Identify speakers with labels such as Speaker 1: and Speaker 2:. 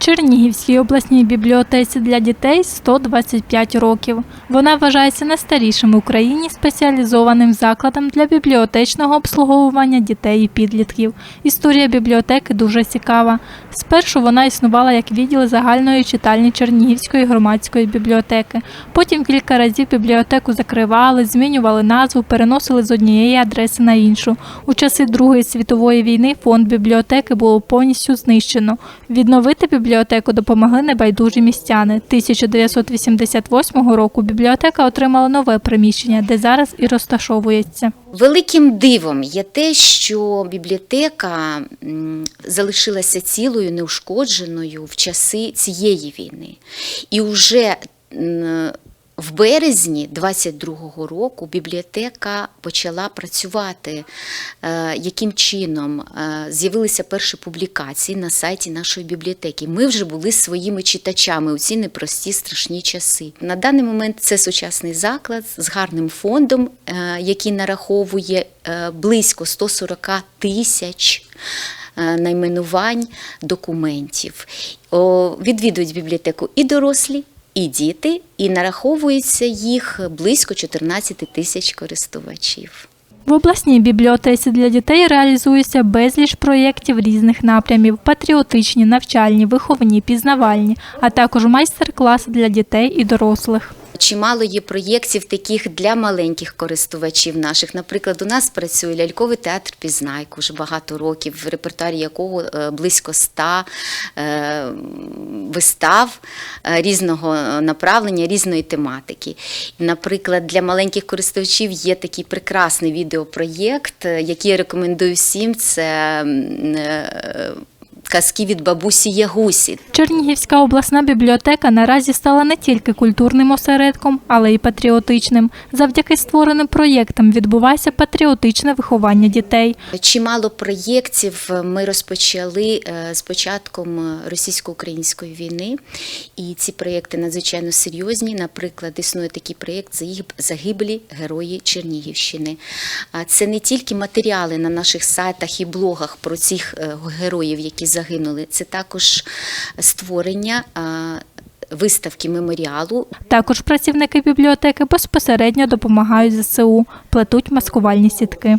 Speaker 1: Чернігівській обласній бібліотеці для дітей 125 років. Вона вважається найстарішим в Україні спеціалізованим закладом для бібліотечного обслуговування дітей і підлітків. Історія бібліотеки дуже цікава. Спершу вона існувала як відділ загальної читальні Чернігівської громадської бібліотеки. Потім кілька разів бібліотеку закривали, змінювали назву, переносили з однієї адреси на іншу. У часи Другої світової війни фонд бібліотеки було повністю знищено. Відновити бібліотеку допомогли небайдужі містяни. 1988 року бібліотека отримала нове приміщення, де зараз і розташовується.
Speaker 2: Великим дивом є те, що бібліотека залишилася цілою, неушкодженою в часи цієї війни. І вже в березні 22-го року бібліотека почала працювати. Е, Яким чином Е, з'явилися перші публікації на сайті нашої бібліотеки. Ми вже були своїми читачами у ці непрості страшні часи. На даний момент це сучасний заклад з гарним фондом, е, який нараховує близько 140 тисяч. Найменувань документів відвідують бібліотеку і дорослі, і діти, і нараховується їх близько 14 тисяч користувачів.
Speaker 1: В обласній бібліотеці для дітей реалізується безліч проєктів різних напрямів: патріотичні, навчальні, виховні, пізнавальні, а також майстер-класи для дітей і дорослих.
Speaker 2: Чимало є проєктів таких для маленьких користувачів наших. Наприклад, у нас працює ляльковий театр Пізнайку вже багато років, в репертуарі якого е, близько ста е, вистав е, різного направлення, різної тематики. Наприклад, для маленьких користувачів є такий прекрасний відеопроєкт, який я рекомендую всім. Це казки від бабусі Ягусі.
Speaker 1: Чернігівська обласна бібліотека наразі стала не тільки культурним осередком, але й патріотичним. Завдяки створеним проєктам відбувається патріотичне виховання дітей.
Speaker 2: Чимало проєктів ми розпочали е, з початком російсько-української війни, і ці проєкти надзвичайно серйозні. Наприклад, існує такий проєкт Загиблі герої Чернігівщини. Це не тільки матеріали на наших сайтах і блогах про цих е, героїв, які загинули, це також створення виставки меморіалу
Speaker 1: Також працівники бібліотеки безпосередньо допомагають ЗСУ, плетуть маскувальні сітки.